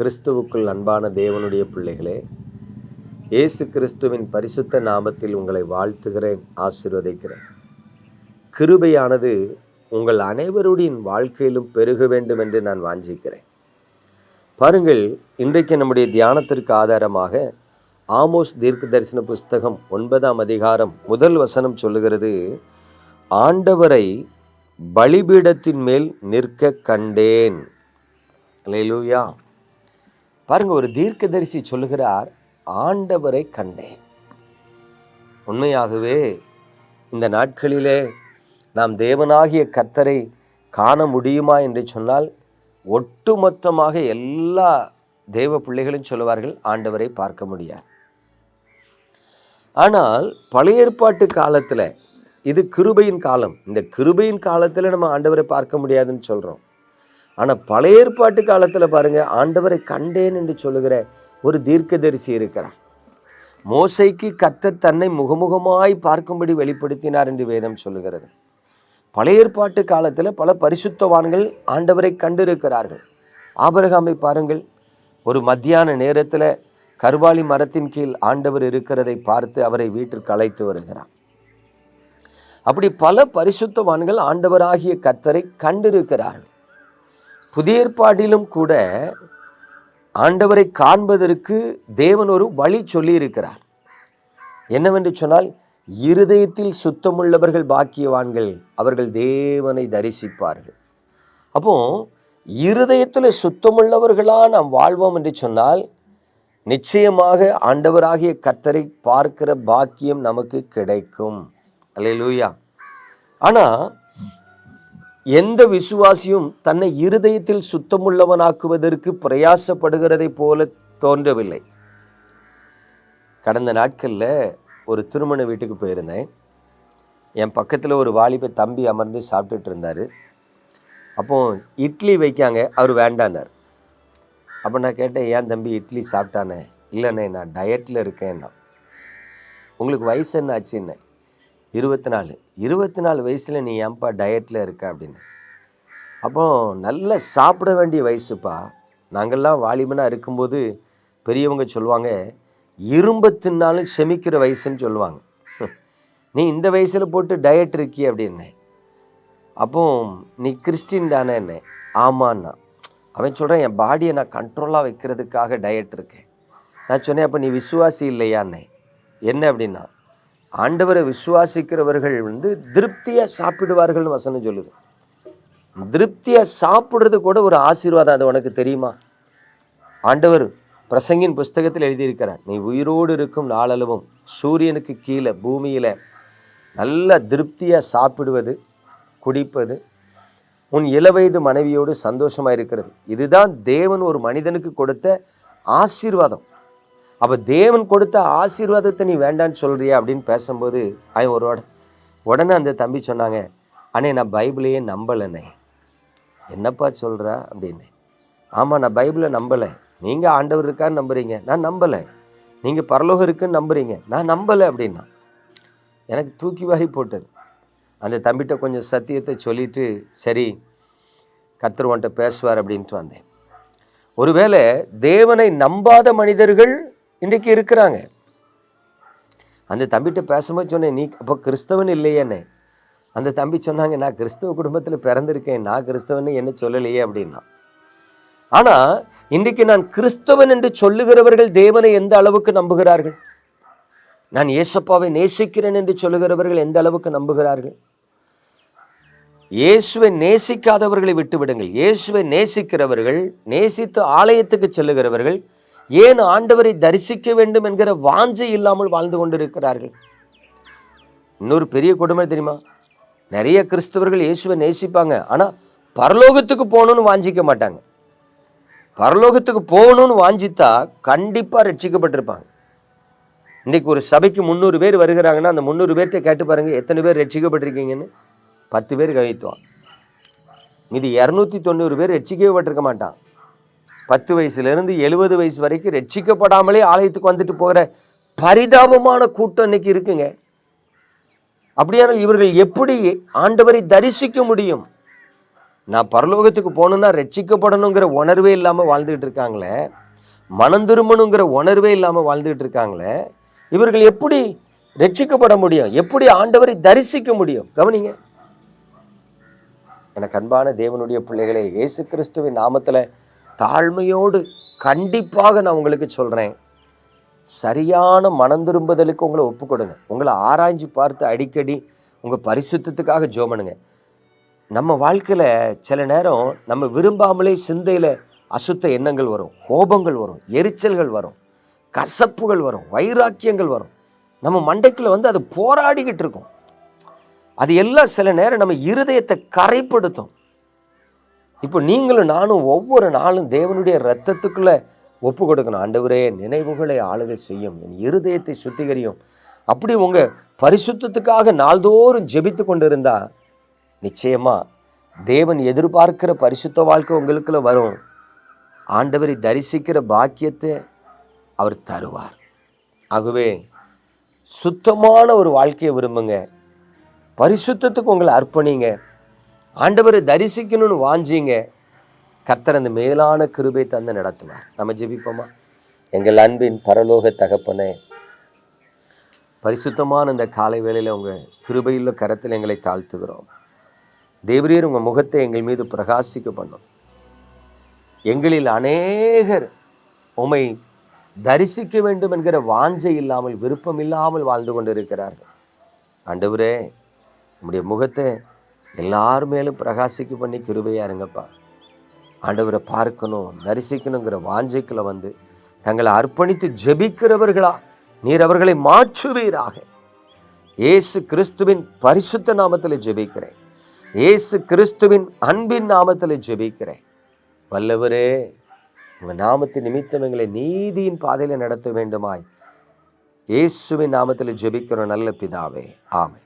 கிறிஸ்துவுக்குள் அன்பான தேவனுடைய பிள்ளைகளே இயேசு கிறிஸ்துவின் பரிசுத்த நாமத்தில் உங்களை வாழ்த்துகிறேன் ஆசிர்வதிக்கிறேன். கிருபையானது உங்கள் அனைவருடைய வாழ்க்கையிலும் பெருக வேண்டும் என்று நான் வாஞ்சிக்கிறேன். பாருங்கள் இன்றைக்கு நம்முடைய தியானத்திற்கு ஆதாரமாக ஆமோஸ் தீர்க்க தரிசன புஸ்தகம் ஒன்பதாம் அதிகாரம் முதல் வசனம் சொல்லுகிறது ஆண்டவரை பலிபீடத்தின் மேல் நிற்க கண்டேன். அல்லேலூயா பாருங்க ஒரு தீர்க்கதரிசி சொல்லுகிறார் ஆண்டவரை கண்டேன். உண்மையாகவே இந்த நாட்களிலே நாம் தேவனாகிய கர்த்தரை காண முடியுமா என்று சொன்னால் ஒட்டுமொத்தமாக எல்லா தேவ பிள்ளைகளும் சொல்லுவார்கள் ஆண்டவரை பார்க்க முடியாது. ஆனால் பழைய ஏற்பாட்டு காலத்தில் இது கிருபையின் காலம். இந்த கிருபையின் காலத்தில் நம்ம ஆண்டவரை பார்க்க முடியாதுன்னு சொல்கிறோம் ஆனால் பழைய ஏற்பாட்டு காலத்தில் பாருங்க ஆண்டவரை கண்டேன் என்று சொல்லுகிற ஒரு தீர்க்கதரிசி இருக்கிறார் மோசைக்கு கத்தர் தன்னை முகமுகமாய் பார்க்கும்படி வெளிப்படுத்தினார் என்று வேதம் சொல்லுகிறது. பழைய ஏற்பாட்டு காலத்தில் பல பரிசுத்தவான்கள் ஆண்டவரை கண்டிருக்கிறார்கள். ஆபரகாமை பாருங்கள் ஒரு மத்தியான நேரத்தில் கருவாலி மரத்தின் கீழ் ஆண்டவர் இருக்கிறதை பார்த்து அவரை வீட்டிற்கு அழைத்து வருகிறார். அப்படி பல பரிசுத்தவான்கள் ஆண்டவராகிய கத்தரை கண்டிருக்கிறார்கள். புதிய ஏற்பாட்டிலும் கூட ஆண்டவரை காண்பதற்கு தேவன் ஒரு வழி சொல்லியிருக்கிறார். என்னவென்று சொன்னால் இருதயத்தில் சுத்தமுள்ளவர்கள் பாக்கியவான்கள் அவர்கள் தேவனை தரிசிப்பார்கள். அப்போ இருதயத்தில் சுத்தமுள்ளவர்களாக நாம் வாழ்வோம் என்று சொன்னால் நிச்சயமாக ஆண்டவராகிய கர்த்தரை பார்க்கிற பாக்கியம் நமக்கு கிடைக்கும். அல்லேலூயா. ஆனால் எந்த விசுவாசியும் தன்னை இருதயத்தில் சுத்தமுள்ளவனாக்குவதற்கு பிரயாசப்படுகிறதை போல தோன்றவில்லை. கடந்த நாட்களில் ஒரு திருமண வீட்டுக்கு போயிருந்தேன். என் பக்கத்தில் ஒரு வாலிப தம்பி அமர்ந்து சாப்பிட்டுட்டு இருந்தார் அப்போ இட்லி வைக்காங்க அவர் வேண்டானார் அப்போ நான் கேட்டேன் ஏன் தம்பி இட்லி சாப்பிட்டானே? இல்லைண்ணே நான் டயட்டில் இருக்கேன்னா உங்களுக்கு வயசு என்ன ஆச்சுன்னு இருபத்தி நாலு இருபத்தி நாலு வயசில் நீ ஏன்பா டயட்டில் இருக்க அப்படின்னு. அப்போ நல்ல சாப்பிட வேண்டிய வயசுப்பா. நாங்கள்லாம் வாலிபனாக இருக்கும்போது பெரியவங்க சொல்லுவாங்க இரும்பு தின்னாலும் செமிக்கிற வயசுன்னு சொல்லுவாங்க. நீ இந்த வயசில் போட்டு டயட் இருக்கி அப்படின்னு. அப்போ நீ கிறிஸ்டின் தானே என்ன? ஆமான்னா. அவன் சொல்கிறான் என் பாடியை நான் கண்ட்ரோலாக வைக்கிறதுக்காக டயட் இருக்கேன். நான் சொன்னேன் அப்போ நீ விசுவாசி இல்லையான்னே. என்ன அப்படின்னா ஆண்டவரை விசுவாசிக்கிறவர்கள் வந்து திருப்தியாக சாப்பிடுவார்கள்னு வசனம் சொல்லுது. திருப்தியாக சாப்பிட்றது கூட ஒரு ஆசீர்வாதம் அது உனக்கு தெரியுமா? ஆண்டவர் பிரசங்கின் புஸ்தகத்தில் எழுதியிருக்கிறார் நீ உயிரோடு இருக்கும் நாளளவும் சூரியனுக்கு கீழே பூமியில் நல்ல திருப்தியாக சாப்பிடுவது குடிப்பது உன் இளவயது மனைவியோடு சந்தோஷமாக இருக்கிறது. இதுதான் தேவன் ஒரு மனிதனுக்கு கொடுத்த ஆசீர்வாதம். அப்போ தேவன் கொடுத்த ஆசீர்வாதத்தை நீ வேண்டான்னு சொல்கிறியா அப்படின்னு பேசும்போது அவன் ஒரு உடனே அந்த தம்பி சொன்னாங்க அண்ணே நான் பைபிளையே நம்பலைண்ணே. என்னப்பா சொல்கிறா அப்படின்னு. ஆமாம் நான் பைபிளை நம்பலை. நீங்கள் ஆண்டவர் இருக்கான்னு நம்புறீங்க. நான் நம்பலை. நீங்கள் பரலோகம் இருக்குன்னு நம்புறீங்க. நான் நம்பலை. அப்படின்னா எனக்கு தூக்கி வாரி போட்டது. அந்த தம்பிகிட்ட கொஞ்சம் சத்தியத்தை சொல்லிட்டு சரி கர்த்தர் பேசுவார் அப்படின்ட்டு வந்தேன். ஒருவேளை தேவனை நம்பாத மனிதர்கள் இன்றைக்கு இருக்கிறாங்க. அந்த தம்பிகிட்ட பேசும்போது சொன்னேன் நீ அப்போ கிறிஸ்தவன் இல்லையேன்னு. அந்த தம்பி சொன்னாங்க நான் கிறிஸ்தவ குடும்பத்தில் பிறந்திருக்கேன் நான் கிறிஸ்தவன் என்ன சொல்லலையே அப்படின்னா. ஆனால் இன்றைக்கு நான் கிறிஸ்தவன் என்று சொல்லுகிறவர்கள் தேவனை எந்த அளவுக்கு நம்புகிறார்கள்? நான் இயேசப்பாவை நேசிக்கிறேன் என்று சொல்லுகிறவர்கள் எந்த அளவுக்கு நம்புகிறார்கள்? இயேசுவை நேசிக்காதவர்களை விட்டுவிடுங்கள். இயேசுவை நேசிக்கிறவர்கள் நேசித்து ஆலயத்துக்கு செல்லுகிறவர்கள் ஏன் ஆண்டவரை தரிசிக்க வேண்டும் என்கிற வாஞ்சை இல்லாமல் வாழ்ந்து கொண்டிருக்கிறார்கள்? இன்னொரு பெரிய கொடுமை தெரியுமா? நிறைய கிறிஸ்தவர்கள் இயேசுவை நேசிப்பாங்க. ஆனால் பரலோகத்துக்கு போகணும்னு வாஞ்சிக்க மாட்டாங்க. பரலோகத்துக்கு போகணும்னு வாஞ்சித்தா கண்டிப்பாக ரட்சிக்கப்பட்டிருப்பாங்க. இன்னைக்கு ஒரு சபைக்கு முந்நூறு பேர் வருகிறாங்கன்னா அந்த முந்நூறு பேர்கிட்ட கேட்டு பாருங்கள் எத்தனை பேர் ரட்சிக்கப்பட்டிருக்கீங்கன்னு? பத்து பேர் கவித்துவான். மீதி இரநூத்தி தொண்ணூறு பேர் ரட்சிக்கப்பட்டிருக்க மாட்டான். பத்து வயசுலேருந்து எழுபது வயசு வரைக்கும் ரட்சிக்கப்படாமலே ஆலயத்துக்கு வந்துட்டு போகிற பரிதாபமான கூட்டம் இன்னைக்கு இருக்குங்க. அப்படியானால் இவர்கள் எப்படி ஆண்டவரை தரிசிக்க முடியும்? நான் பரலோகத்துக்கு போகணுன்னா ரட்சிக்கப்படணுங்கிற உணர்வே இல்லாமல் வாழ்ந்துகிட்டு இருக்காங்களே. மனந்திரும்பணுங்கிற உணர்வே இல்லாமல் வாழ்ந்துகிட்டு இருக்காங்களே. இவர்கள் எப்படி ரட்சிக்கப்பட முடியும்? எப்படி ஆண்டவரை தரிசிக்க முடியும்? கவனிங்க. எனக்கு அன்பான தேவனுடைய பிள்ளைகளே இயேசு கிறிஸ்துவின் நாமத்தில் தாழ்மையோடு கண்டிப்பாக நான் உங்களுக்கு சொல்கிறேன் சரியான மனம் திரும்புதலுக்கு உங்களை ஒப்பு கொடுங்க உங்களை ஆராய்ஞ்சு பார்த்து அடிக்கடி உங்கள் பரிசுத்தத்துக்காக ஜோமனுங்க. நம்ம வாழ்க்கையில் சில நேரம் நம்ம விரும்பாமலே சிந்தையில் அசுத்த எண்ணங்கள் வரும் கோபங்கள் வரும் எரிச்சல்கள் வரும் கசப்புகள் வரும் வைராக்கியங்கள் வரும். நம்ம மண்டைக்குள்ள வந்து அது போராடிக்கிட்டு இருக்கும். அது எல்லாம் சில நேரம் நம்ம இருதயத்தை கரைப்படுத்தும். இப்போ நீங்களும் நானும் ஒவ்வொரு நாளும் தேவனுடைய ரத்தத்துக்குள்ளே ஒப்பு கொடுக்கணும். ஆண்டவரே நினைவுகளை ஆளுகை செய்யும். என் இருதயத்தை சுத்திகரியும். அப்படி உங்கள் பரிசுத்தத்துக்காக நாள்தோறும் ஜெபித்து கொண்டிருந்தா நிச்சயமாக தேவன் எதிர்பார்க்கிற பரிசுத்த வாழ்க்கை உங்களுக்குள்ள வரும். ஆண்டவரை தரிசிக்கிற பாக்கியத்தை அவர் தருவார். ஆகவே சுத்தமான ஒரு வாழ்க்கையை விரும்புங்க. பரிசுத்தத்துக்கு உங்களை அர்ப்பணிங்க. ஆண்டவரை தரிசிக்கணும்னு வாஞ்சிங்க. கத்தர் அந்த மேலான கிருபை தந்து நடத்துவார். நம்ம ஜெபிப்போமா? எங்கள் அன்பின் பரலோக தகப்பனே பரிசுத்தமான இந்த காலை வேளையில் உங்கள் கிருபையுள்ள கரத்தில் எங்களை தாழ்த்துகிறோம். தேவரீர் உங்கள் முகத்தை எங்கள் மீது பிரகாசிக்க பண்ணும். எங்களில் அநேகர் உமை தரிசிக்க வேண்டும் என்கிற வாஞ்சை இல்லாமல் விருப்பம் இல்லாமல் வாழ்ந்து கொண்டிருக்கிறார்கள். ஆண்டவரே உம்முடைய முகத்தை எல்லார் மேலும் பிரகாசிக்க பண்ணி கிருபையாக இருங்கப்பா. ஆண்டவரை பார்க்கணும் தரிசிக்கணுங்கிற வாஞ்சைக்குள்ள வந்து தங்களை அர்ப்பணித்து ஜெபிக்கிறவர்களா நீர் அவர்களை மாற்றுவீராக. இயேசு கிறிஸ்துவின் பரிசுத்த நாமத்தில் ஜெபிக்கிறேன். இயேசு கிறிஸ்துவின் அன்பின் நாமத்தில் ஜெபிக்கிறேன். வல்லவரே உங்கள் நாமத்தின் நிமித்தம் எங்களை நீதியின் பாதையில் நடத்த வேண்டுமாய். இயேசுவின் நாமத்தில் ஜெபிக்கிறோம் நல்ல பிதாவே. ஆமை